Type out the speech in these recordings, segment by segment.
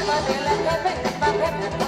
Thank you.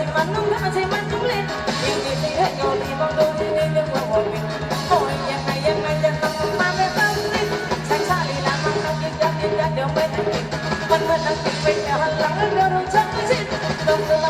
ไม่มันนใช่มันนุ่งใช่มันนุ่งเล่นยิ่งดีที่ให้โยดีบางดูที่นี่เรื่องว่าวันนี้โอ้ยยังไงยังไงยังต้องมาไม่ต้องรีบฉันชาลีลามันต้องยิงยันยิงยันเดี๋ยวไม่ทันกินมันมันต้องกินไปแต่หันหลังเดี๋ยวเราจะไม่ชินต้องตัว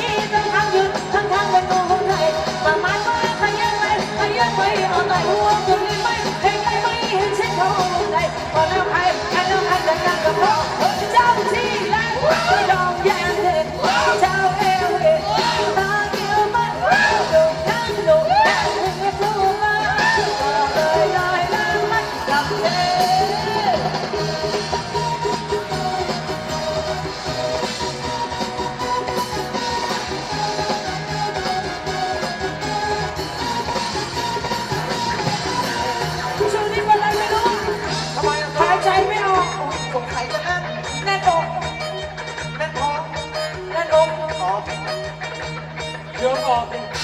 Bye. Father